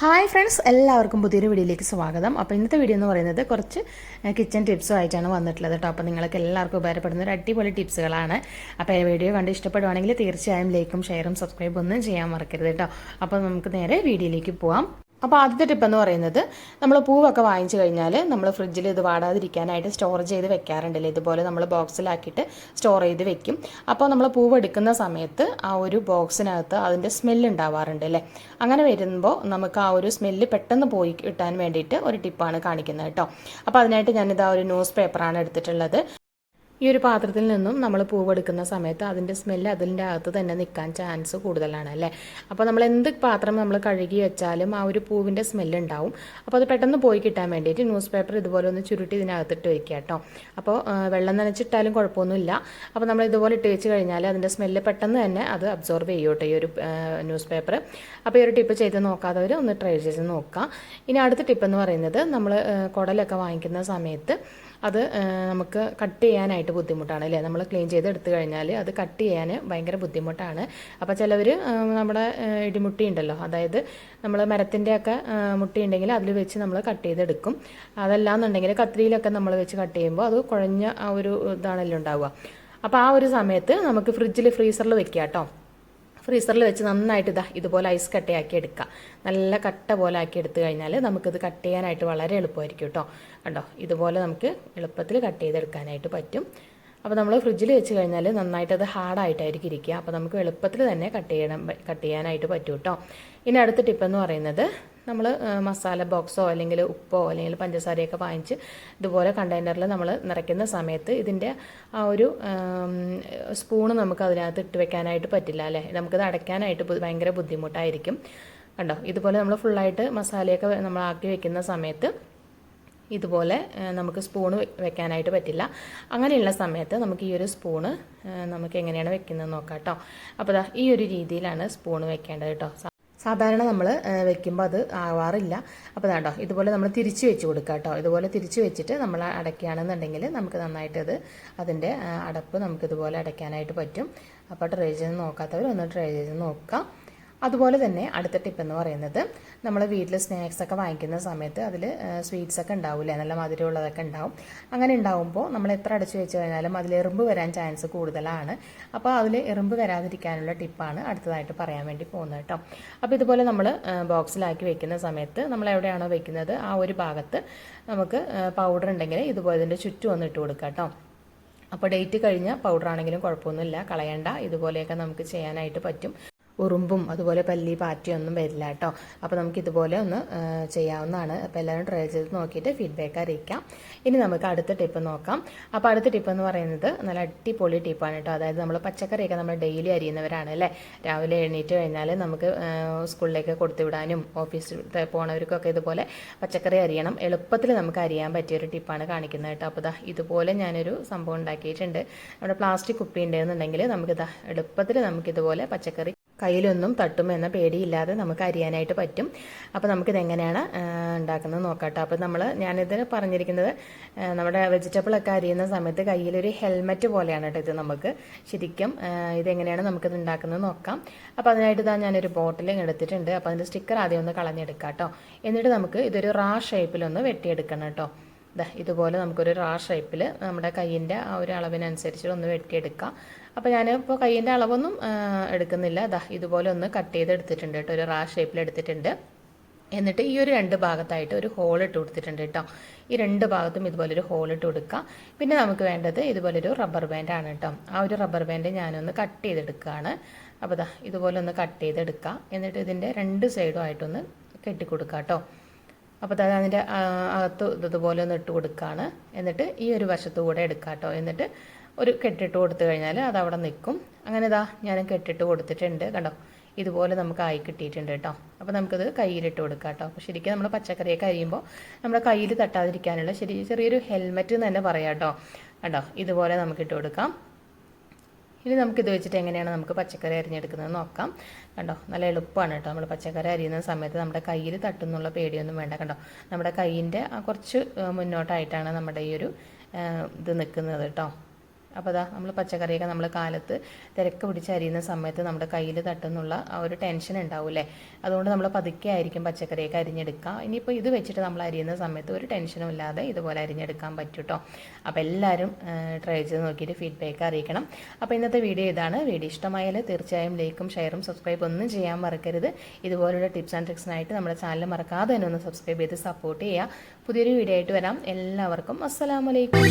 Hi friends എല്ലാവർക്കും പുതിയൊരു വീഡിയോയിലേക്ക് സ്വാഗതം. അപ്പോൾ ഇന്നത്തെ വീഡിയോ എന്ന് പറയുന്നത് കുറച്ച് കിച്ചൺ ടിപ്സും ആയിട്ടാണ് വന്നിട്ടുള്ളത് കേട്ടോ. അപ്പോൾ നിങ്ങൾക്ക് എല്ലാവർക്കും ഉപകാരപ്പെടുന്ന ഒരു അടിപൊളി ടിപ്സുകളാണ് അപ്പോൾ ഈ വീഡിയോ കണ്ട് ഇഷ്ടപ്പെടുവാണെങ്കിൽ തീർച്ചയായും ലൈക്കും ഷെയറും സബ്സ്ക്രൈബും ഒന്നും ചെയ്യാൻ മറക്കരുത് കേട്ടോ. അപ്പോൾ നമുക്ക് നേരെ വീഡിയോയിലേക്ക് പോവാം. അപ്പോൾ ആദ്യത്തെ ടിപ്പ് എന്ന് പറയുന്നത് നമ്മൾ പൂവൊക്കെ വാങ്ങിച്ചു കഴിഞ്ഞാൽ നമ്മൾ ഫ്രിഡ്ജിൽ ഇത് വാടാതിരിക്കാനായിട്ട് സ്റ്റോർ ചെയ്ത് വെക്കാറുണ്ടല്ലോ? ഇതുപോലെ നമ്മൾ ബോക്സിലാക്കിയിട്ട് സ്റ്റോർ ചെയ്ത് വെക്കും. അപ്പോൾ നമ്മൾ പൂവ് എടുക്കുന്ന സമയത്ത് ആ ഒരു ബോക്സിനകത്ത് അതിന്റെ സ്മെല്ല് ഉണ്ടാവാറുണ്ട് അല്ലേ? അങ്ങനെ വരുമ്പോൾ നമുക്ക് ആ ഒരു സ്മെല്ല് പെട്ടെന്ന് പോയി കിട്ടാൻ വേണ്ടിയിട്ട് ഒരു ടിപ്പാണ് കാണിക്കുന്നത് കേട്ടോ. അപ്പോൾ അതിനായിട്ട് ഞാനിത് ആ ഒരു ന്യൂസ് പേപ്പറാണ് എടുത്തിട്ടുള്ളത്. ഈ ഒരു പാത്രത്തിൽ നിന്നും നമ്മൾ പൂവെടുക്കുന്ന സമയത്ത് അതിന്റെ സ്മെല്ല് അതിന്റെ അകത്ത് തന്നെ നിൽക്കാൻ ചാൻസ് കൂടുതലാണ് അല്ലേ? അപ്പോൾ നമ്മൾ എന്ത് പാത്രം നമ്മൾ കഴുകി വെച്ചാലും ആ ഒരു പൂവിന്റെ സ്മെല്ല് ഉണ്ടാവും. അപ്പോൾ അത് പെട്ടെന്ന് പോയി കിട്ടാൻ വേണ്ടിയിട്ട് ന്യൂസ് പേപ്പർ ഇതുപോലെ ഒന്ന് ചുരുട്ടി ഇതിനകത്തിട്ട് വയ്ക്കുക കേട്ടോ. അപ്പോൾ വെള്ളം നനച്ചിട്ടാലും കുഴപ്പമൊന്നുമില്ല. അപ്പോൾ നമ്മൾ ഇതുപോലെ ഇട്ട് വെച്ച് കഴിഞ്ഞാൽ അതിന്റെ സ്മെല്ല് പെട്ടെന്ന് തന്നെ അത് അബ്സോർബ് ചെയ്യും കേട്ടോ ഈ ഒരു ന്യൂസ് പേപ്പർ അപ്പോൾ ഈ ഒരു ടിപ്പ് ചെയ്ത് നോക്കാത്തവർ ഒന്ന് ട്രൈ ചെയ്ത് നോക്കാം ഇനി അടുത്ത ടിപ്പ് എന്ന് പറയുന്നത് നമ്മൾ കുടലൊക്കെ വാങ്ങിക്കുന്ന സമയത്ത് അത് നമുക്ക് കട്ട് ചെയ്യാനായിട്ട് ബുദ്ധിമുട്ടാണ് അല്ലേ? നമ്മൾ ക്ലീൻ ചെയ്ത് എടുത്തു കഴിഞ്ഞാൽ അത് കട്ട് ചെയ്യാൻ ഭയങ്കര ബുദ്ധിമുട്ടാണ്. അപ്പോൾ ചിലവർ നമ്മുടെ ഇടിമുട്ടി ഉണ്ടല്ലോ. അതായത് നമ്മൾ മരത്തിന്റെ ഒക്കെ മുട്ടി ഉണ്ടെങ്കിൽ അതിൽ വെച്ച് നമ്മൾ കട്ട് ചെയ്തെടുക്കും. അതല്ലാന്നുണ്ടെങ്കിൽ കത്രിയിലൊക്കെ നമ്മൾ വെച്ച് കട്ട് ചെയ്യുമ്പോൾ അത് കുഴഞ്ഞ ആ ഒരു ഇതാണല്ലോ ഉണ്ടാവുക. അപ്പോൾ ആ ഒരു സമയത്ത് നമുക്ക് ഫ്രിഡ്ജിൽ ഫ്രീസറിൽ വെക്കാം കേട്ടോ ഫ്രീസറിൽ വെച്ച് നന്നായിട്ട് ഇതാ ഇതുപോലെ ഐസ് കട്ടയാക്കി എടുക്കുക നല്ല കട്ട പോലെ ആക്കി എടുത്തു കഴിഞ്ഞാൽ നമുക്കിത് കട്ട് ചെയ്യാനായിട്ട് വളരെ എളുപ്പമായിരിക്കും കേട്ടോ കണ്ടോ? ഇതുപോലെ നമുക്ക് എളുപ്പത്തിൽ കട്ട് ചെയ്തെടുക്കാനായിട്ട് പറ്റും. അപ്പോൾ നമ്മൾ ഫ്രിഡ്ജിൽ വെച്ച് കഴിഞ്ഞാൽ നന്നായിട്ട് അത് ഹാർഡായിട്ടായിരിക്കും ഇരിക്കുക. അപ്പോൾ നമുക്ക് എളുപ്പത്തിൽ തന്നെ കട്ട് ചെയ്യണം കട്ട് ചെയ്യാനായിട്ട് പറ്റും കേട്ടോ ഇനി അടുത്ത ടിപ്പെന്ന് പറയുന്നത് നമ്മൾ മസാല ബോക്സോ അല്ലെങ്കിൽ ഉപ്പോ അല്ലെങ്കിൽ പഞ്ചസാരയൊക്കെ വാങ്ങിച്ച് ഇതുപോലെ കണ്ടെയ്നറിൽ നമ്മൾ നിറയ്ക്കുന്ന സമയത്ത് ഇതിന്റെ ആ ഒരു സ്പൂണ് നമുക്ക് അതിനകത്ത് ഇട്ട് വെക്കാനായിട്ട് പറ്റില്ല അല്ലേ? നമുക്കത് അടയ്ക്കാനായിട്ട് ഭയങ്കര ബുദ്ധിമുട്ടായിരിക്കും. കണ്ടോ? ഇതുപോലെ നമ്മൾ ഫുള്ളായിട്ട് മസാലയൊക്കെ നമ്മൾ ആക്കി വെക്കുന്ന സമയത്ത് ഇതുപോലെ നമുക്ക് സ്പൂണ് വെക്കാനായിട്ട് പറ്റില്ല. അങ്ങനെയുള്ള സമയത്ത് നമുക്ക് ഈ ഒരു സ്പൂണ് നമുക്ക് എങ്ങനെയാണ് വെക്കുന്നത് നോക്കാം കേട്ടോ അപ്പോൾ ഈ ഒരു രീതിയിലാണ് സ്പൂണ് വെക്കേണ്ടത് കേട്ടോ സാധാരണ നമ്മൾ വെക്കുമ്പോൾ അത് ആവാറില്ല. അപ്പോൾ കേട്ടോ ഇതുപോലെ നമ്മൾ തിരിച്ച് വെച്ച് കൊടുക്കുക കേട്ടോ ഇതുപോലെ തിരിച്ച് വെച്ചിട്ട് നമ്മൾ അടയ്ക്കുകയാണെന്നുണ്ടെങ്കിൽ നമുക്ക് നന്നായിട്ട് അത് അതിന്റെ അടപ്പ് നമുക്കിതുപോലെ അടയ്ക്കാനായിട്ട് പറ്റും. അപ്പോൾ ട്രൈ ചെയ്ത് നോക്കാത്തവർ ഒന്ന് ട്രൈ ചെയ്ത് നോക്കാം. അതുപോലെ തന്നെ അടുത്ത ടിപ്പ് എന്ന് പറയുന്നത് നമ്മൾ വീട്ടിൽ സ്നാക്സ് ഒക്കെ വാങ്ങിക്കുന്ന സമയത്ത് അതിൽ സ്വീറ്റ്സ് ഒക്കെ ഉണ്ടാവില്ലേ? നല്ല മധുരമുള്ളതൊക്കെ ഉണ്ടാവും. അങ്ങനെ ഉണ്ടാവുമ്പോൾ നമ്മൾ എത്ര അടച്ചു വെച്ച് കഴിഞ്ഞാലും അതിൽ എറുമ്പ് വരാൻ ചാൻസ് കൂടുതലാണ്. അപ്പോൾ അതിൽ എറുമ്പ് വരാതിരിക്കാനുള്ള ടിപ്പാണ് അടുത്തതായിട്ട് പറയാൻ വേണ്ടി പോകുന്നത് കേട്ടോ അപ്പോൾ ഇതുപോലെ നമ്മൾ ബോക്സിലാക്കി വെക്കുന്ന സമയത്ത് നമ്മൾ എവിടെയാണോ വെക്കുന്നത് ആ ഒരു ഭാഗത്ത് നമുക്ക് പൗഡർ ഉണ്ടെങ്കിൽ ഇതുപോലെ ഇതിന്റെ ചുറ്റും ഒന്ന് ഇട്ട് കൊടുക്കാം കേട്ടോ അപ്പോൾ ഡേറ്റ് കഴിഞ്ഞ പൗഡർ ആണെങ്കിലും കുഴപ്പമൊന്നുമില്ല. കളയണ്ട. ഇതുപോലെയൊക്കെ നമുക്ക് ചെയ്യാനായിട്ട് പറ്റും. ഉറുമ്പും അതുപോലെ പല്ലി പാറ്റിയൊന്നും വരില്ല കേട്ടോ. അപ്പോൾ നമുക്ക് ഇതുപോലെ ഒന്ന് ചെയ്യാവുന്നതാണ്. അപ്പോൾ എല്ലാവരും ട്രൈ ചെയ്ത് നോക്കിയിട്ട് ഫീഡ്ബാക്ക് അറിയിക്കാം. ഇനി നമുക്ക് അടുത്ത ടിപ്പ് നോക്കാം. അപ്പോൾ അടുത്ത ടിപ്പ് എന്ന് പറയുന്നത് നല്ല അടിപൊളി ടിപ്പാണ് കേട്ടോ. അതായത് നമ്മൾ പച്ചക്കറിയൊക്കെ നമ്മൾ ഡെയിലി അരിയുന്നവരാണ് അല്ലേ? രാവിലെ എണീറ്റ് കഴിഞ്ഞാൽ നമുക്ക് സ്കൂളിലേക്ക് കൊടുത്തു വിടാനും ഓഫീസിൽ പോണവർക്കൊക്കെ ഇതുപോലെ പച്ചക്കറി അരിയണം. എളുപ്പത്തിൽ നമുക്ക് അറിയാൻ പറ്റിയ ഒരു ടിപ്പാണ് കാണിക്കുന്നത് കേട്ടോ. അപ്പോൾ ഇതാ ഇതുപോലെ ഞാനൊരു സംഭവം ഉണ്ടാക്കിയിട്ടുണ്ട്. നമ്മുടെ പ്ലാസ്റ്റിക് കുപ്പി ഉണ്ടെന്നുണ്ടെങ്കിൽ നമുക്കിതാ എളുപ്പത്തിൽ നമുക്കിതുപോലെ പച്ചക്കറി കയ്യിലൊന്നും തട്ടും എന്ന പേടിയില്ലാതെ നമുക്ക് അരിയാനായിട്ട് പറ്റും. അപ്പോൾ നമുക്കിത് എങ്ങനെയാണ് ഉണ്ടാക്കുന്നത് നോക്കാട്ടോ. അപ്പോൾ നമ്മൾ ഞാനിത് പറഞ്ഞിരിക്കുന്നത് നമ്മുടെ വെജിറ്റബിളൊക്കെ അരിയുന്ന സമയത്ത് കയ്യിലൊരു ഹെൽമെറ്റ് പോലെയാണ് കേട്ടോ ഇത് നമുക്ക്. ശരിക്കും ഇതെങ്ങനെയാണ് നമുക്കിത് ഉണ്ടാക്കുന്നത് നോക്കാം. അപ്പോൾ അതിനായിട്ട് ഇതാ ഞാനൊരു ബോട്ടിൽ എടുത്തിട്ടുണ്ട്. അപ്പോൾ അതിന്റെ സ്റ്റിക്കർ ആദ്യം ഒന്ന് കളഞ്ഞെടുക്കാം കേട്ടോ എന്നിട്ട് നമുക്ക് ഇതൊരു റാ ഷേപ്പിലൊന്ന് വെട്ടിയെടുക്കണം കേട്ടോ. ഇതുപോലെ നമുക്കൊരു റാ ഷേപ്പിൽ നമ്മുടെ കയ്യിന്റെ ആ ഒരു അളവിനനുസരിച്ച് ഒന്ന് വെട്ടിയെടുക്കാം. അപ്പോൾ ഞാനിപ്പോൾ കയ്യിന്റെ അളവൊന്നും എടുക്കുന്നില്ല. ദാ ഇതുപോലെ ഒന്ന് കട്ട് ചെയ്ത് എടുത്തിട്ടുണ്ട് കേട്ടോ. ഒരു റാ ഷേപ്പിൽ എടുത്തിട്ടുണ്ട്. എന്നിട്ട് ഈ ഒരു രണ്ട് ഭാഗത്തായിട്ട് ഒരു ഹോൾ ഇട്ട് കൊടുത്തിട്ടുണ്ട് കേട്ടോ. ഈ രണ്ട് ഭാഗത്തും ഇതുപോലെ ഒരു ഹോൾ ഇട്ട് കൊടുക്കുക പിന്നെ നമുക്ക് വേണ്ടത് ഇതുപോലെ ഒരു റബ്ബർ ബാൻഡ് ആണ് കേട്ടോ. ആ ഒരു റബ്ബർ ബാൻഡ് ഞാനൊന്ന് കട്ട് ചെയ്തെടുക്കുകയാണ്. അപ്പോൾ ദാ ഇതുപോലെ ഒന്ന് കട്ട് ചെയ്തെടുക്കുക എന്നിട്ട് ഇതിന്റെ രണ്ട് സൈഡും ആയിട്ടൊന്ന് കെട്ടിക്കൊടുക്കുക കേട്ടോ. അപ്പോൾ അത് അതിന്റെ അകത്ത് ഇതുപോലെ ഒന്ന് ഇട്ട് കൊടുക്കുകയാണ്. എന്നിട്ട് ഈ ഒരു വശത്തു കൂടെ എടുക്കാം കേട്ടോ. എന്നിട്ട് ഒരു കെട്ടിട്ട് കൊടുത്തു കഴിഞ്ഞാൽ അത് അവിടെ നിൽക്കും അങ്ങനെ ഇതാ ഞാൻ കെട്ടിട്ട് കൊടുത്തിട്ടുണ്ട് കണ്ടോ? ഇതുപോലെ നമുക്ക് ആയി കിട്ടിയിട്ടുണ്ട് കേട്ടോ. അപ്പോൾ നമുക്കത് കയ്യിലിട്ട് കൊടുക്കാം കേട്ടോ. അപ്പോൾ ശരിക്കും നമ്മൾ പച്ചക്കറിയൊക്കെ അരിയുമ്പോൾ നമ്മുടെ കയ്യിൽ തട്ടാതിരിക്കാനുള്ള ശരി ചെറിയൊരു ഹെൽമെറ്റ് എന്ന് തന്നെ പറയാം കേട്ടോ. കണ്ടോ? ഇതുപോലെ നമുക്ക് ഇട്ട് കൊടുക്കാം. ഇനി നമുക്കിത് വെച്ചിട്ട് എങ്ങനെയാണ് നമുക്ക് പച്ചക്കറി അരിഞ്ഞെടുക്കുന്നത് നോക്കാം. കണ്ടോ? നല്ല എളുപ്പമാണ് കേട്ടോ. നമ്മൾ പച്ചക്കറി അരിയുന്ന സമയത്ത് നമ്മുടെ കയ്യിൽ തട്ടുന്നുള്ള പേടിയൊന്നും വേണ്ട കണ്ടോ? നമ്മുടെ കയ്യിന്റെ കുറച്ച് മുന്നോട്ടായിട്ടാണ് നമ്മുടെ ഈ ഒരു ഇത് നിൽക്കുന്നത് കേട്ടോ. അപ്പോൾ അതാ നമ്മൾ പച്ചക്കറിയൊക്കെ നമ്മൾ കാലത്ത് തിരക്ക് പിടിച്ച് അരിയുന്ന സമയത്ത് നമ്മുടെ കയ്യിൽ തട്ടുന്നുള്ള ആ ഒരു ടെൻഷൻ ഉണ്ടാവില്ലേ അതുകൊണ്ട് നമ്മൾ പതുക്കെ ആയിരിക്കും പച്ചക്കറിയൊക്കെ അരിഞ്ഞെടുക്കുക. ഇനിയിപ്പോൾ ഇത് വെച്ചിട്ട് നമ്മൾ അരിയുന്ന സമയത്ത് ഒരു ടെൻഷനും ഇല്ലാതെ ഇതുപോലെ അരിഞ്ഞെടുക്കാൻ പറ്റും കേട്ടോ അപ്പോൾ എല്ലാവരും ട്രൈ ചെയ്ത് നോക്കിയിട്ട് ഫീഡ്ബാക്ക് അറിയിക്കണം. അപ്പോൾ ഇന്നത്തെ വീഡിയോ ഇതാണ്. വീഡിയോ ഇഷ്ടമായാൽ തീർച്ചയായും ലൈക്കും ഷെയറും സബ്സ്ക്രൈബ് ഒന്നും ചെയ്യാൻ മറക്കരുത്. ഇതുപോലുള്ള ടിപ്സ് ആൻഡ് ട്രിക്സിനായിട്ട് നമ്മുടെ ചാനൽ മറക്കാതെ തന്നെ ഒന്ന് സബ്സ്ക്രൈബ് ചെയ്ത് സപ്പോർട്ട് ചെയ്യുക. പുതിയൊരു വീഡിയോ ആയിട്ട് വരാം. എല്ലാവർക്കും അസ്സലാമലൈക്കും